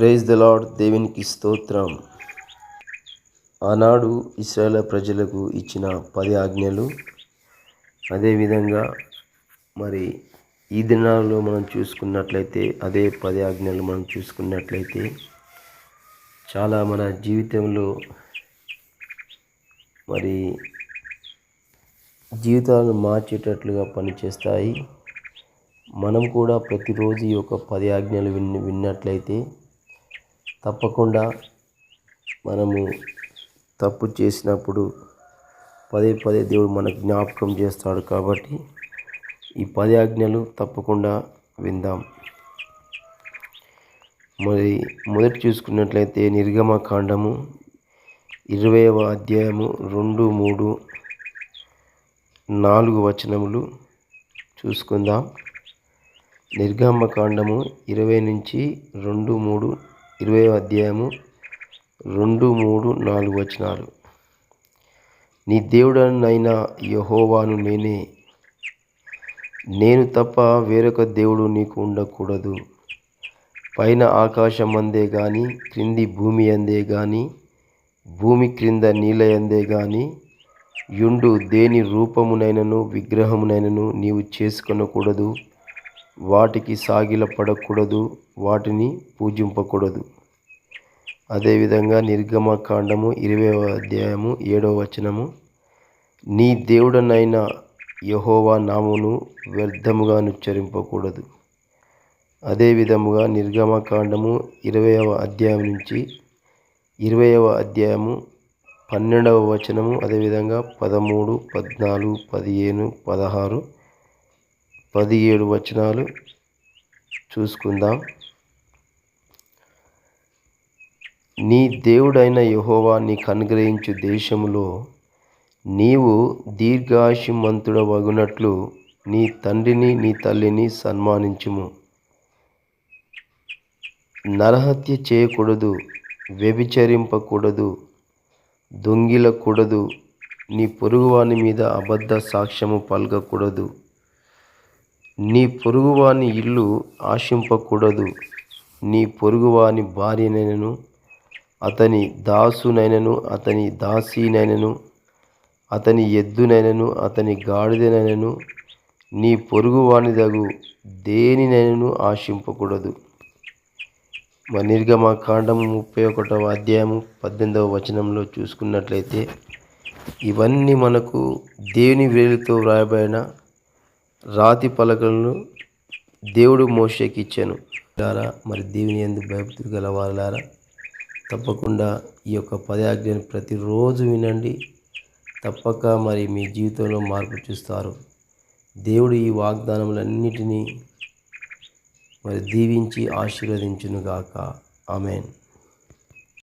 Praise the lord దేవునికి స్తోత్రం. ఆనాడు ఇస్రాయేల్ ప్రజలకు ఇచ్చిన పది ఆజ్ఞలు. అదేవిధంగా మరి ఈ దినాల్లో మనం చూసుకున్నట్లయితే అదే పది ఆజ్ఞలు మనం చూసుకున్నట్లయితే చాలా మన జీవితంలో మరి జీవితాలను మార్చేటట్లుగా పనిచేస్తాయి. మనం కూడా ప్రతిరోజు ఈ యొక్క పది ఆజ్ఞలు విన్ విన్నట్లయితే తప్పకుండా మనము తప్పు చేసినప్పుడు పదే పదే దేవుడు మనకు జ్ఞాపకం చేస్తాడు కాబట్టి ఈ పది ఆజ్ఞలు తప్పకుండా విందాం. మరి మొదటి చూసుకున్నట్లయితే నిర్గమకాండము ఇరవైవ అధ్యాయము రెండు మూడు నాలుగు వచనములు చూసుకుందాం. నిర్గమకాండము ఇరవై నుంచి రెండు మూడు ఇరవై అధ్యాయము రెండు మూడు నాలుగు వచనాలు. నీ దేవుడనైనా యహోవాను నేనే. నేను తప్ప వేరొక దేవుడు నీకు ఉండకూడదు. పైన ఆకాశం అందే కానీ క్రింది భూమి అందే కానీ భూమి క్రింద నీళ్ళ అందే కానీ యుండు దేని రూపమునైనను విగ్రహమునైనను నీవు చేసుకొనకూడదు. వాటికి సాగిల పడకూడదు వాటిని పూజింపకూడదు. అదేవిధంగా నిర్గమకాండము ఇరవై అధ్యాయము ఏడవ వచనము నీ దేవుడనైన యహోవా నామును వ్యర్థముగా నుచ్చరింపకూడదు అదేవిధముగా నిర్గమకాండము ఇరవైవ అధ్యాయం నుంచి ఇరవైవ అధ్యాయము పన్నెండవ వచనము అదేవిధంగా పదమూడు పద్నాలుగు పదిహేను పదహారు పదిహేడు వచనాలు చూసుకుందాం. నీ దేవుడైన యహోవా నీకు అనుగ్రహించు దేశములో నీవు దీర్ఘాయుమంతుడవగునట్లు నీ తండ్రిని నీ తల్లిని సన్మానించుము. నరహత్య చేయకూడదు వ్యభిచరింపకూడదు దొంగిలకూడదు నీ పొరుగువాని మీద అబద్ధ సాక్ష్యము పలకకూడదు నీ పొరుగువాని ఇల్లు ఆశింపకూడదు నీ పొరుగువాని భార్యనైనను అతని దాసునైనను అతని దాసీనైనను అతని ఎద్దునైనను అతని గాడిదనైనను నీ పొరుగువానిదగు దేనినైనను ఆశింపకూడదు. మా కాండము ముప్పై ఒకటవ అధ్యాయము పద్దెనిమిదవ వచనంలో చూసుకున్నట్లయితే ఇవన్నీ మనకు దేవుని వేలుతో వ్రాయబడిన రాతి పలకలను దేవుడు మోషకి ఇచ్చాను లారా మరి దేవుని ఎందుకు భయపతులు గల తప్పకుండా ఈ యొక్క పదాజ్ఞను ప్రతిరోజు వినండి. తప్పక మరి మీ జీవితంలో మార్పు చూస్తారు. దేవుడు ఈ వాగ్దానములన్నిటినీ మరి దీవించి ఆశీర్వదించునుగాక. ఆమెన్.